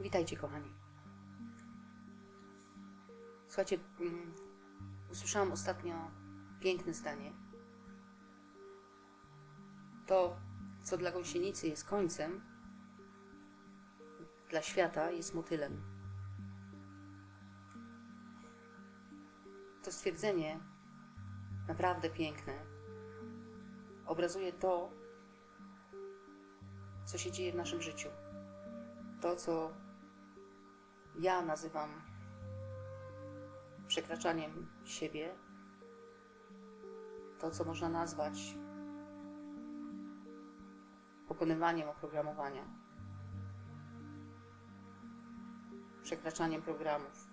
Witajcie, kochani. Słuchajcie, mm, usłyszałam ostatnio piękne zdanie. To, co dla gąsienicy jest końcem, dla świata jest motylem. To stwierdzenie, naprawdę piękne, obrazuje to, co się dzieje w naszym życiu. To, co ja nazywam przekraczaniem siebie, to, co można nazwać pokonywaniem oprogramowania, przekraczaniem programów.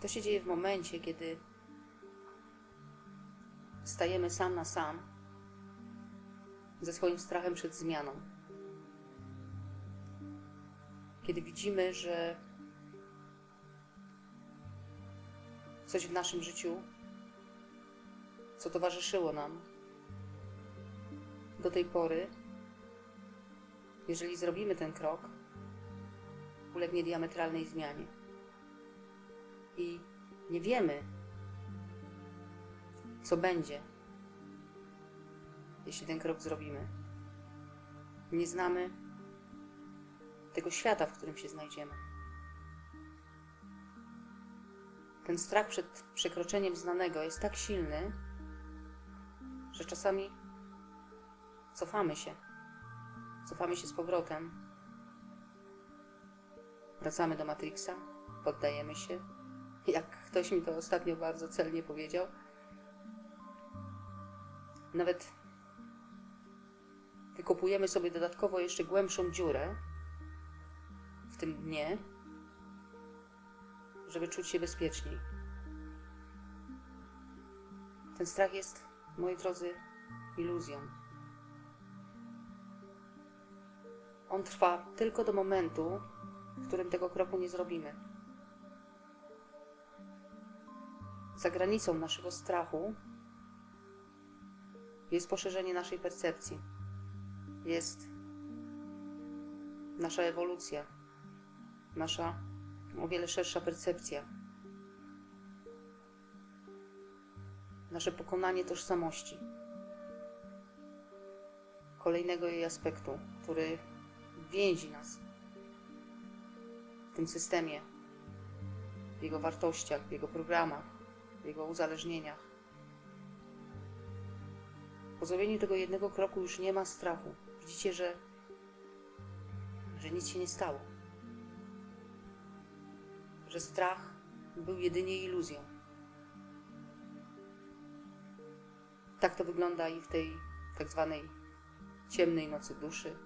To się dzieje w momencie, kiedy stajemy sam na sam ze swoim strachem przed zmianą. Kiedy widzimy, że coś w naszym życiu, co towarzyszyło nam do tej pory, jeżeli zrobimy ten krok, ulegnie diametralnej zmianie. I nie wiemy, co będzie, jeśli ten krok zrobimy. Nie znamy tego świata, w którym się znajdziemy. Ten strach przed przekroczeniem znanego jest tak silny, że czasami cofamy się. Cofamy się z powrotem. Wracamy do Matrixa, poddajemy się. Jak ktoś mi to ostatnio bardzo celnie powiedział, nawet wykopujemy sobie dodatkowo jeszcze głębszą dziurę tym dnie, żeby czuć się bezpieczniej. Ten strach jest, moi drodzy, iluzją. On trwa tylko do momentu, w którym tego kroku nie zrobimy. Za granicą naszego strachu jest poszerzenie naszej percepcji, jest nasza ewolucja, nasza o wiele szersza percepcja, nasze pokonanie tożsamości, kolejnego jej aspektu, który więzi nas w tym systemie, w jego wartościach, w jego programach, w jego uzależnieniach. Po zrobieniu tego jednego kroku już nie ma strachu. Widzicie, że, że nic się nie stało. Że strach był jedynie iluzją. Tak to wygląda i w tej tak zwanej ciemnej nocy duszy,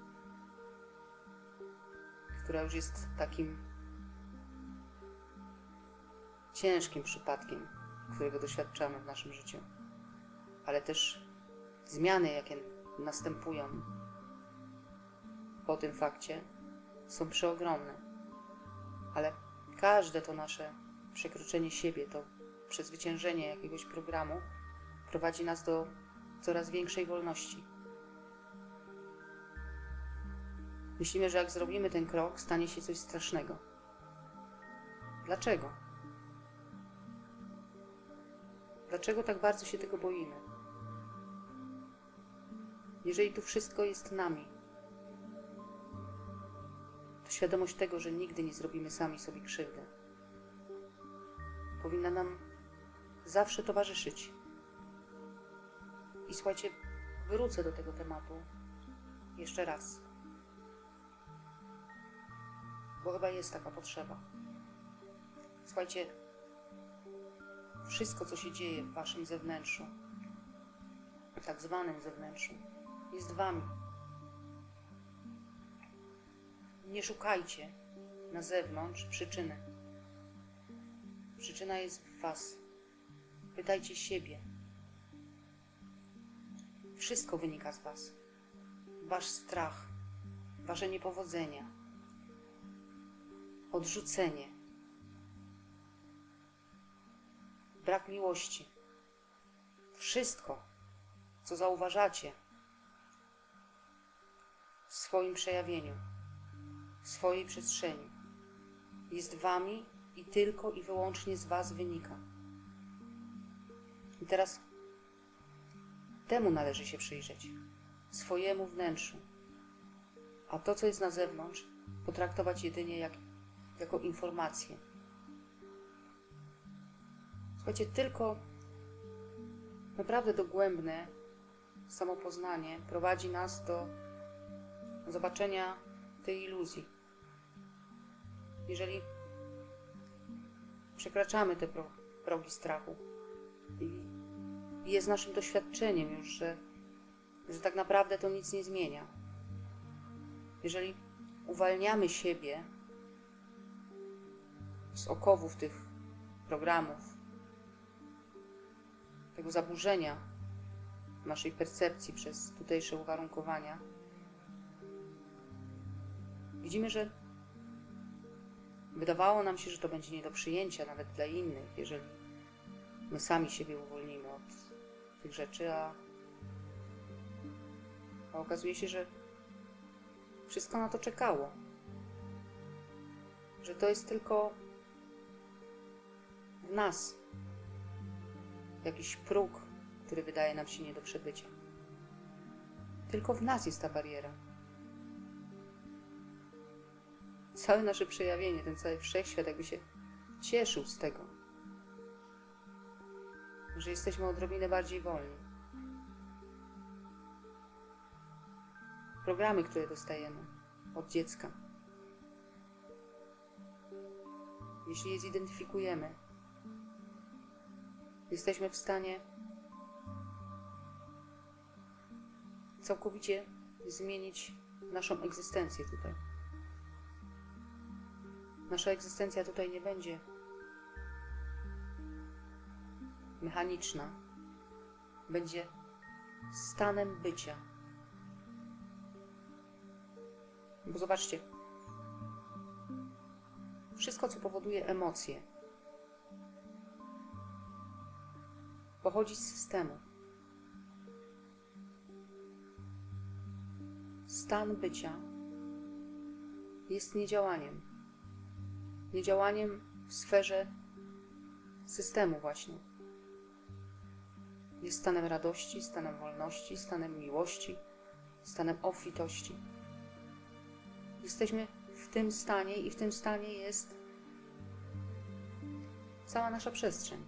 która już jest takim ciężkim przypadkiem, którego doświadczamy w naszym życiu, ale też zmiany, jakie następują po tym fakcie, są przeogromne. Ale każde to nasze przekroczenie siebie, to przezwyciężenie jakiegoś programu prowadzi nas do coraz większej wolności. Myślimy, że jak zrobimy ten krok, stanie się coś strasznego. Dlaczego? Dlaczego tak bardzo się tego boimy? Jeżeli tu wszystko jest nami, świadomość tego, że nigdy nie zrobimy sami sobie krzywdy, powinna nam zawsze towarzyszyć. I słuchajcie, wrócę do tego tematu jeszcze raz, bo chyba jest taka potrzeba. Słuchajcie, wszystko, co się dzieje w waszym zewnętrzu, tak zwanym zewnętrzu, jest wami. Nie szukajcie na zewnątrz przyczyny. Przyczyna jest w was. Pytajcie siebie. Wszystko wynika z was. Wasz strach, wasze niepowodzenia, odrzucenie, brak miłości. Wszystko, co zauważacie w swoim przejawieniu, swojej przestrzeni. Jest wami i tylko i wyłącznie z was wynika. I teraz temu należy się przyjrzeć, swojemu wnętrzu. A to, co jest na zewnątrz, potraktować jedynie jak, jako informację. Słuchajcie, tylko naprawdę dogłębne samopoznanie prowadzi nas do zobaczenia tej iluzji. Jeżeli przekraczamy te pro, progi strachu i jest naszym doświadczeniem już, że, że tak naprawdę to nic nie zmienia. Jeżeli uwalniamy siebie z okowów tych programów, tego zaburzenia naszej percepcji przez tutejsze uwarunkowania, widzimy, że wydawało nam się, że to będzie nie do przyjęcia nawet dla innych, jeżeli my sami siebie uwolnimy od tych rzeczy, a, a okazuje się, że wszystko na to czekało. Że to jest tylko w nas jakiś próg, który wydaje nam się nie do przebycia. Tylko w nas jest ta bariera. Całe nasze przejawienie, ten cały wszechświat, jakby się cieszył z tego, że jesteśmy odrobinę bardziej wolni. Programy, które dostajemy od dziecka. Jeśli je zidentyfikujemy, jesteśmy w stanie całkowicie zmienić naszą egzystencję tutaj. Nasza egzystencja tutaj nie będzie mechaniczna, będzie stanem bycia. Bo zobaczcie, wszystko, co powoduje emocje, pochodzi z systemu. Stan bycia jest niedziałaniem. Niedziałaniem w sferze systemu, właśnie. Jest stanem radości, stanem wolności, stanem miłości, stanem obfitości. Jesteśmy w tym stanie i w tym stanie jest cała nasza przestrzeń.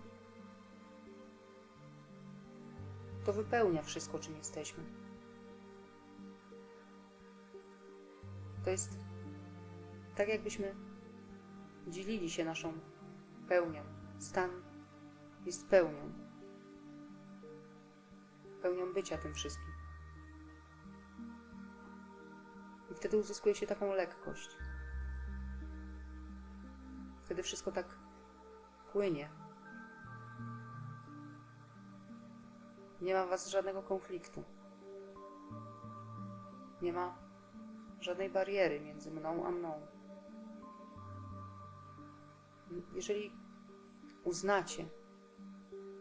To wypełnia wszystko, czym jesteśmy. To jest tak, jakbyśmy dzielili się naszą pełnią. Stan jest pełnią. Pełnią bycia tym wszystkim. I wtedy uzyskuje się taką lekkość. Wtedy wszystko tak płynie. Nie ma w was żadnego konfliktu. Nie ma żadnej bariery między mną a mną. Jeżeli uznacie,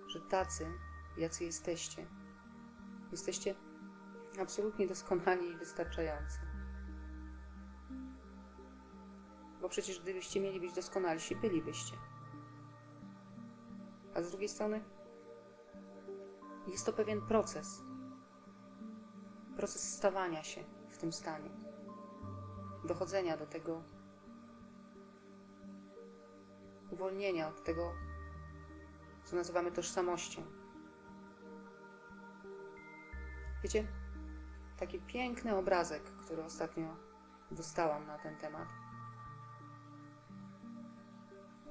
że tacy, jacy jesteście, jesteście absolutnie doskonali i wystarczający. Bo przecież gdybyście mieli być doskonalsi, bylibyście. A z drugiej strony jest to pewien proces. Proces stawania się w tym stanie. Dochodzenia do tego uwolnienia od tego, co nazywamy tożsamością. Wiecie, taki piękny obrazek, który ostatnio dostałam na ten temat.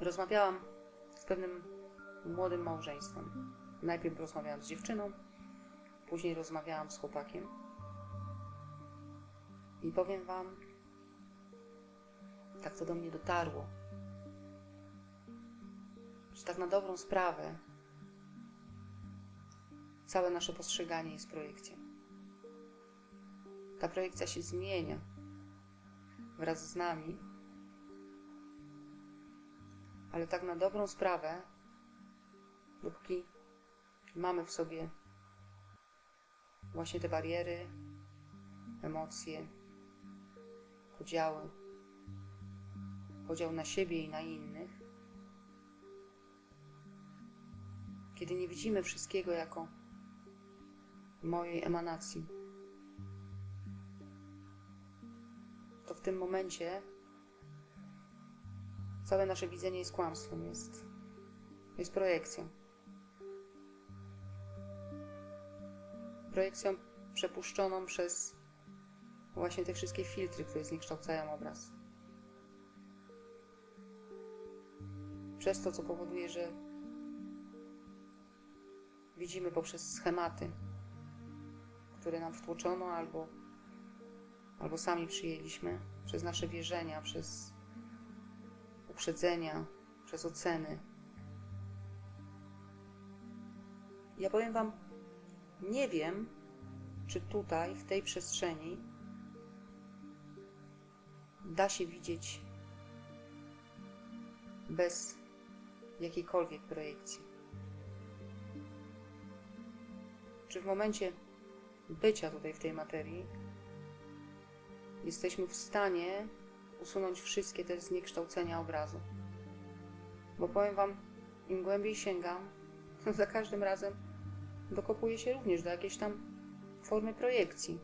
Rozmawiałam z pewnym młodym małżeństwem. Najpierw rozmawiałam z dziewczyną, później rozmawiałam z chłopakiem. I powiem Wam, tak to do mnie dotarło, tak na dobrą sprawę całe nasze postrzeganie jest projekcją. Ta projekcja się zmienia wraz z nami, ale tak na dobrą sprawę, dopóki mamy w sobie właśnie te bariery, emocje, podziały, podział na siebie i na innych, kiedy nie widzimy wszystkiego jako mojej emanacji, to w tym momencie całe nasze widzenie jest kłamstwem, jest, jest projekcją. Projekcją przepuszczoną przez właśnie te wszystkie filtry, które zniekształcają obraz. Przez to, co powoduje, że widzimy poprzez schematy, które nam wtłoczono albo, albo sami przyjęliśmy, przez nasze wierzenia, przez uprzedzenia, przez oceny. Ja powiem Wam, nie wiem, czy tutaj, w tej przestrzeni, da się widzieć bez jakiejkolwiek projekcji. Czy w momencie bycia tutaj w tej materii jesteśmy w stanie usunąć wszystkie te zniekształcenia obrazu? Bo powiem Wam, im głębiej sięgam, za każdym razem dokopuję się również do jakiejś tam formy projekcji,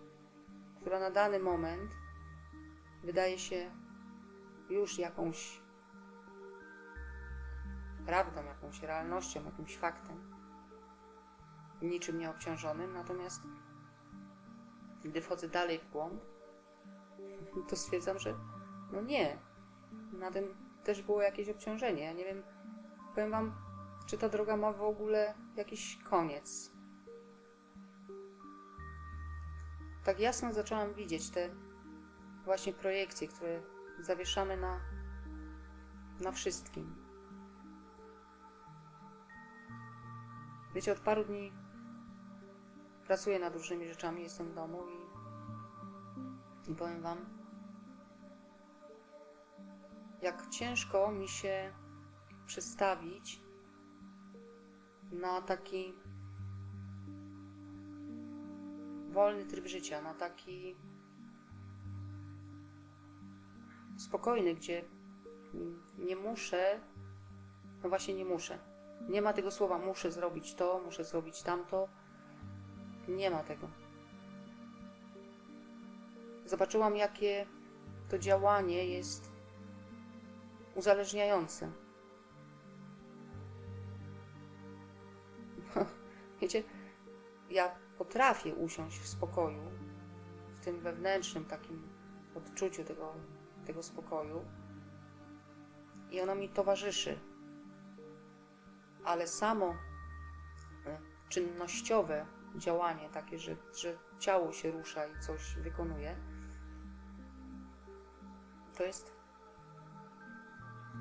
która na dany moment wydaje się już jakąś prawdą, jakąś realnością, jakimś faktem, niczym nieobciążonym, natomiast gdy wchodzę dalej w głąb, to stwierdzam, że no nie, na tym też było jakieś obciążenie. Ja nie wiem, powiem Wam, czy ta droga ma w ogóle jakiś koniec. Tak jasno zaczęłam widzieć te właśnie projekcje, które zawieszamy na, na wszystkim. Wiecie, od paru dni pracuję nad różnymi rzeczami, jestem w domu i, i powiem Wam, jak ciężko mi się przestawić na taki wolny tryb życia, na taki spokojny, gdzie nie muszę, no właśnie nie muszę. Nie ma tego słowa muszę zrobić to, muszę zrobić tamto. Nie ma tego. Zobaczyłam, jakie to działanie jest uzależniające. Wiecie, ja potrafię usiąść w spokoju, w tym wewnętrznym takim odczuciu tego, tego spokoju i ono mi towarzyszy. Ale samo e, czynnościowe działanie, takie, że, że ciało się rusza i coś wykonuje, to jest,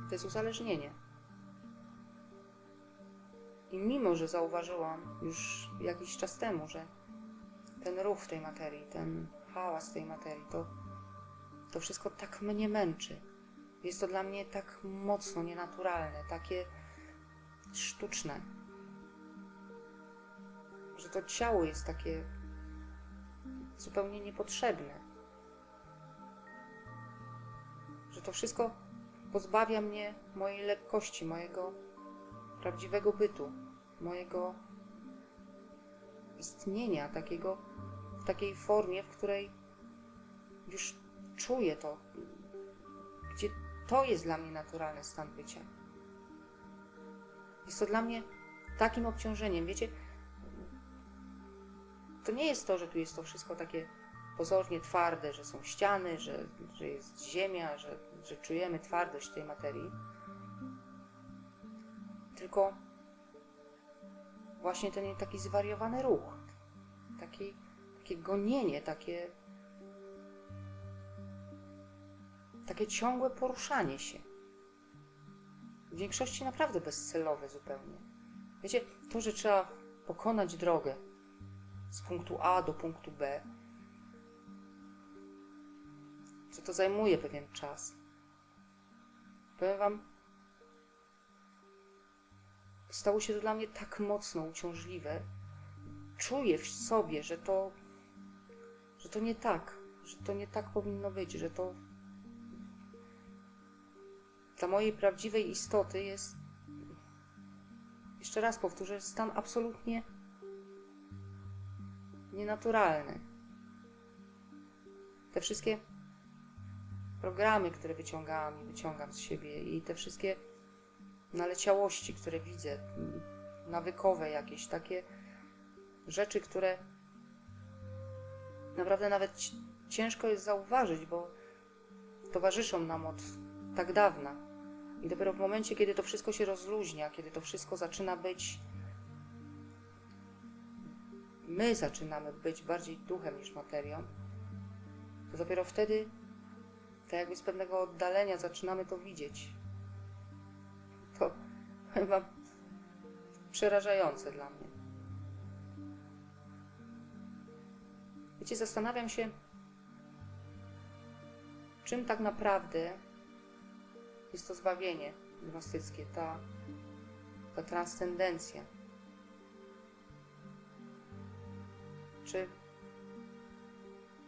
to jest uzależnienie. I mimo, że zauważyłam już jakiś czas temu, że ten ruch tej materii, ten hałas tej materii, to, to wszystko tak mnie męczy. Jest to dla mnie tak mocno nienaturalne, takie sztuczne, że to ciało jest takie zupełnie niepotrzebne. Że to wszystko pozbawia mnie mojej lekkości, mojego prawdziwego bytu, mojego istnienia, takiego w takiej formie, w której już czuję to, gdzie to jest dla mnie naturalny stan bycia. Jest to dla mnie takim obciążeniem. Wiecie, to nie jest to, że tu jest to wszystko takie pozornie twarde, że są ściany, że, że jest ziemia, że, że czujemy twardość tej materii. Tylko właśnie ten taki zwariowany ruch, taki, takie gonienie, takie, takie ciągłe poruszanie się. W większości naprawdę bezcelowe zupełnie. Wiecie, to, że trzeba pokonać drogę z punktu A do punktu B, że to zajmuje pewien czas. Powiem Wam, stało się to dla mnie tak mocno uciążliwe. Czuję w sobie, że to, że to nie tak, że to nie tak powinno być, że to, dla mojej prawdziwej istoty jest, jeszcze raz powtórzę, stan absolutnie nienaturalny. Te wszystkie programy, które wyciągałam i wyciągam z siebie, i te wszystkie naleciałości, które widzę, nawykowe jakieś, takie rzeczy, które naprawdę nawet ci- ciężko jest zauważyć, bo towarzyszą nam od tak dawna. I dopiero w momencie, kiedy to wszystko się rozluźnia, kiedy to wszystko zaczyna być. My zaczynamy być bardziej duchem niż materią, to dopiero wtedy, tak jakby z pewnego oddalenia, zaczynamy to widzieć. To chyba przerażające dla mnie. Wiecie, zastanawiam się, czym tak naprawdę jest to zbawienie gnostyckie, ta, ta transcendencja. Czy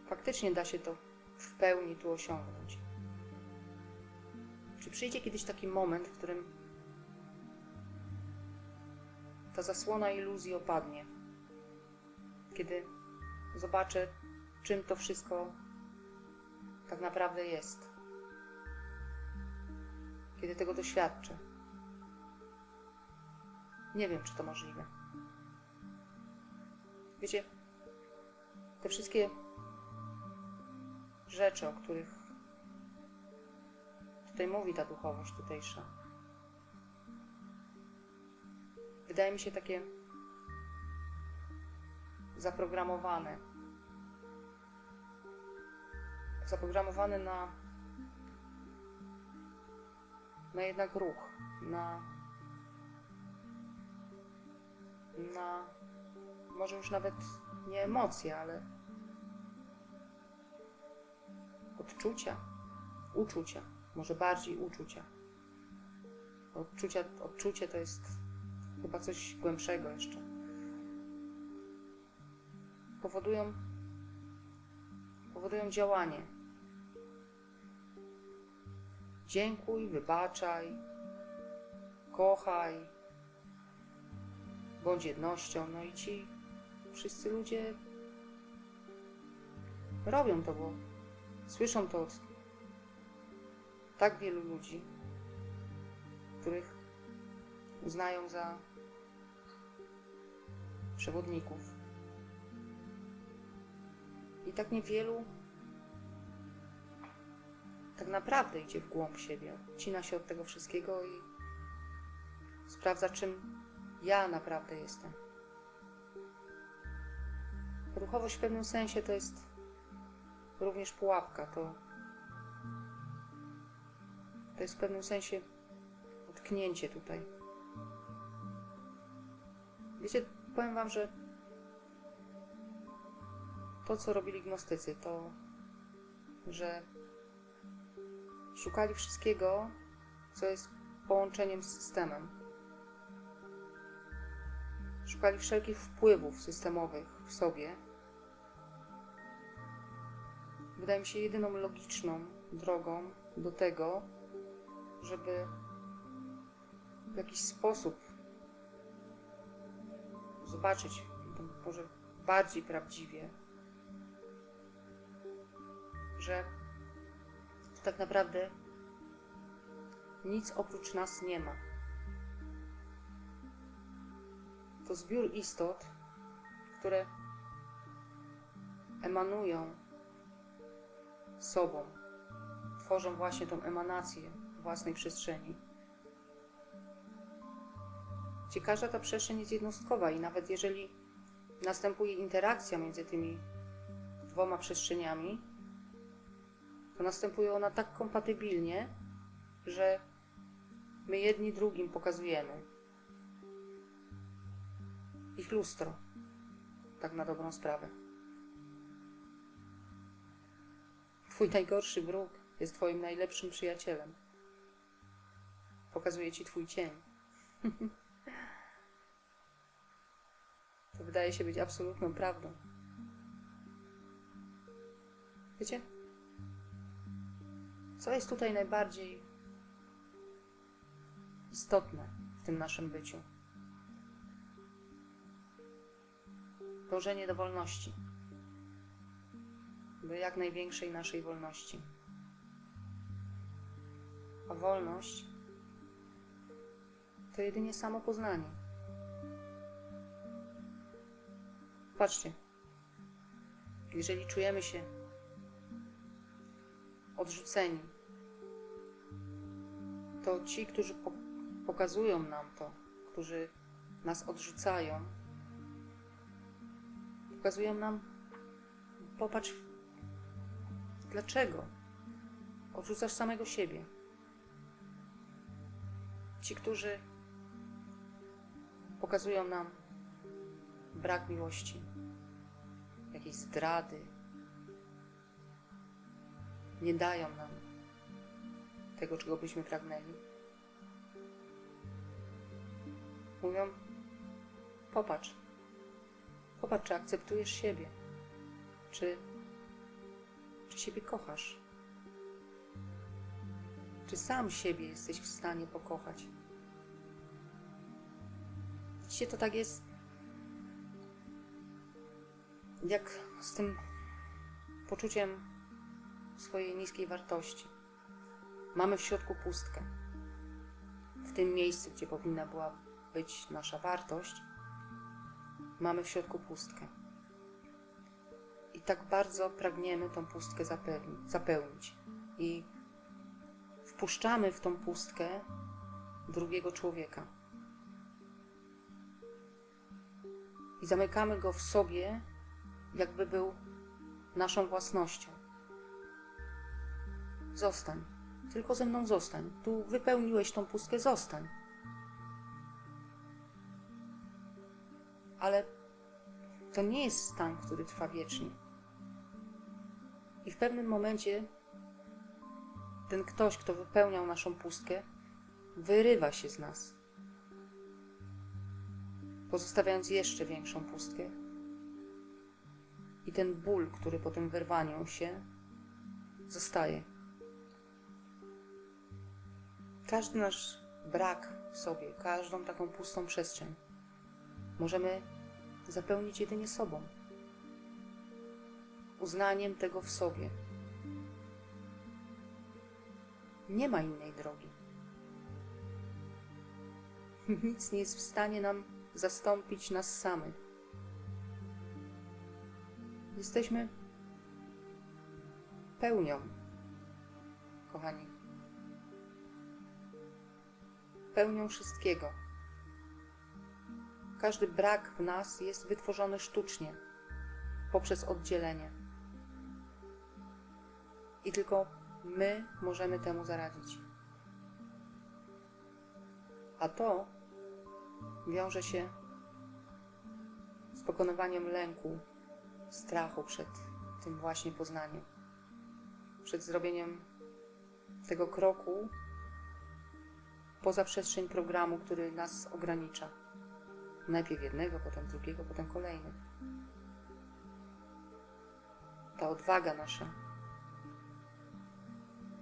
faktycznie da się to w pełni tu osiągnąć? Czy przyjdzie kiedyś taki moment, w którym ta zasłona iluzji opadnie? Kiedy zobaczę, czym to wszystko tak naprawdę jest. Kiedy tego doświadczę. Nie wiem, czy to możliwe. Wiecie, te wszystkie rzeczy, o których tutaj mówi ta duchowość tutejsza, wydaje mi się takie zaprogramowane. Zaprogramowane na, na jednak ruch, na, na może już nawet nie emocje, ale odczucia, uczucia, może bardziej uczucia. Odczucia, odczucie to jest chyba coś głębszego jeszcze powodują, powodują działanie. Dziękuj, wybaczaj, kochaj, bądź jednością. No i ci wszyscy ludzie robią to, bo słyszą to od tak wielu ludzi, których uznają za przewodników. I tak niewielu tak naprawdę idzie w głąb siebie, odcina się od tego wszystkiego i sprawdza, czym ja naprawdę jestem. Duchowość w pewnym sensie to jest również pułapka. To, to jest w pewnym sensie utknięcie tutaj. Wiecie, powiem Wam, że to, co robili gnostycy, to, że szukali wszystkiego, co jest połączeniem z systemem. Szukali wszelkich wpływów systemowych w sobie. Wydaje mi się jedyną logiczną drogą do tego, żeby w jakiś sposób zobaczyć, może bardziej prawdziwie, że tak naprawdę nic oprócz nas nie ma. To zbiór istot, które emanują sobą, tworzą właśnie tą emanację własnej przestrzeni. Gdzie każda ta przestrzeń jest jednostkowa i nawet jeżeli następuje interakcja między tymi dwoma przestrzeniami, to następuje ona tak kompatybilnie, że my jedni drugim pokazujemy ich lustro, tak na dobrą sprawę. Twój najgorszy wróg jest Twoim najlepszym przyjacielem. Pokazuje Ci Twój cień. to wydaje się być absolutną prawdą. Wiecie? Co jest tutaj najbardziej istotne w tym naszym byciu. Dążenie do wolności, do jak największej naszej wolności. A wolność to jedynie samo poznanie. Patrzcie, jeżeli czujemy się odrzuceni, to ci, którzy po pokazują nam to, którzy nas odrzucają, pokazują nam, popatrz, dlaczego odrzucasz samego siebie. Ci, którzy pokazują nam brak miłości, jakiejś zdrady, nie dają nam tego, czego byśmy pragnęli. Mówią: Popatrz, popatrz, czy akceptujesz siebie, czy, siebie kochasz, czy sam siebie jesteś w stanie pokochać. Widzicie, to tak jest jak z tym poczuciem swojej niskiej wartości. Mamy w środku pustkę. W tym miejscu, gdzie powinna była być nasza wartość, mamy w środku pustkę. Tak bardzo pragniemy tą pustkę zapełni- zapełnić. I wpuszczamy w tą pustkę drugiego człowieka. I zamykamy go w sobie, jakby był naszą własnością. Zostań. Tylko ze mną zostań. Tu wypełniłeś tą pustkę, zostań. Ale to nie jest stan, który trwa wiecznie. I w pewnym momencie ten ktoś, kto wypełniał naszą pustkę, wyrywa się z nas, pozostawiając jeszcze większą pustkę. I ten ból, który po tym wyrwaniu się zostaje. Każdy nasz brak w sobie, każdą taką pustą przestrzeń możemy zapełnić jedynie sobą. Uznaniem tego w sobie. Nie ma innej drogi. Nic nie jest w stanie nam zastąpić nas samych. Jesteśmy pełnią, kochani. Pełnią wszystkiego. Każdy brak w nas jest wytworzony sztucznie, poprzez oddzielenie. I tylko my możemy temu zaradzić. A to wiąże się z pokonywaniem lęku, strachu przed tym właśnie poznaniem, przed zrobieniem tego kroku poza przestrzeń programu, który nas ogranicza. Najpierw jednego, potem drugiego, potem kolejny. Ta odwaga nasza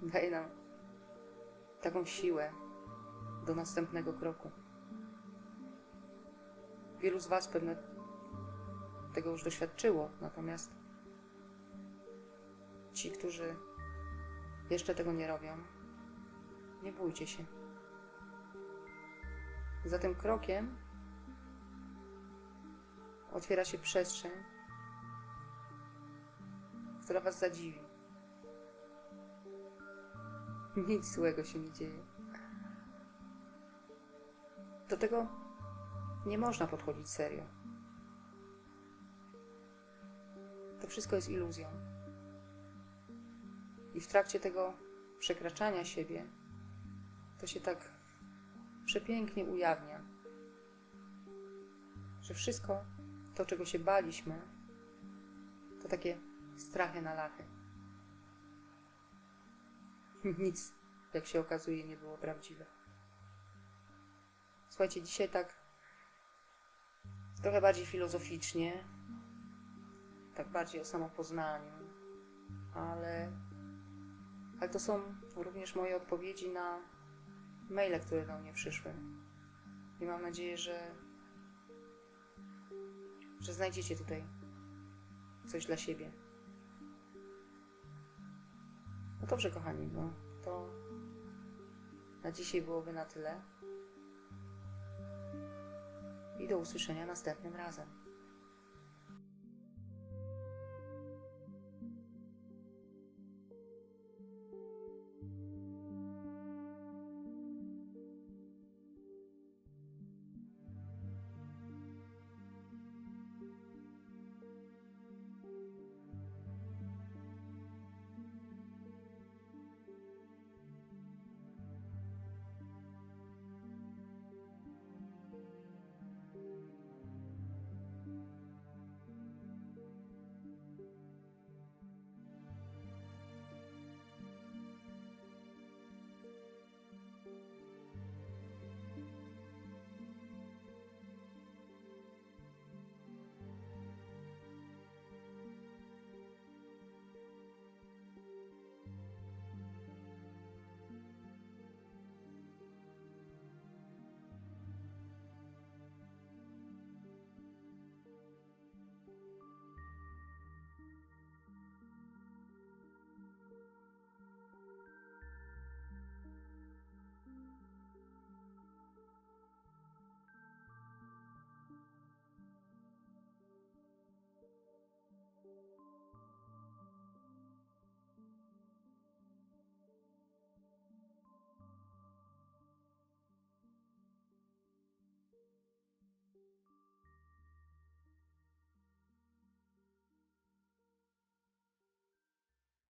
daje nam taką siłę do następnego kroku. Wielu z Was pewnie tego już doświadczyło, natomiast ci, którzy jeszcze tego nie robią, nie bójcie się. Za tym krokiem otwiera się przestrzeń, która Was zadziwi. Nic złego się nie dzieje. Do tego nie można podchodzić serio. To wszystko jest iluzją. I w trakcie tego przekraczania siebie to się tak przepięknie ujawnia, że wszystko to, czego się baliśmy, to takie strachy na lachy. Nic, jak się okazuje, nie było prawdziwe. Słuchajcie, dzisiaj tak trochę bardziej filozoficznie, tak bardziej o samopoznaniu, ale, ale to są również moje odpowiedzi na maile, które do mnie przyszły. I mam nadzieję, że, że znajdziecie tutaj coś dla siebie. No dobrze, kochani, no to na dzisiaj byłoby na tyle. I do usłyszenia następnym razem.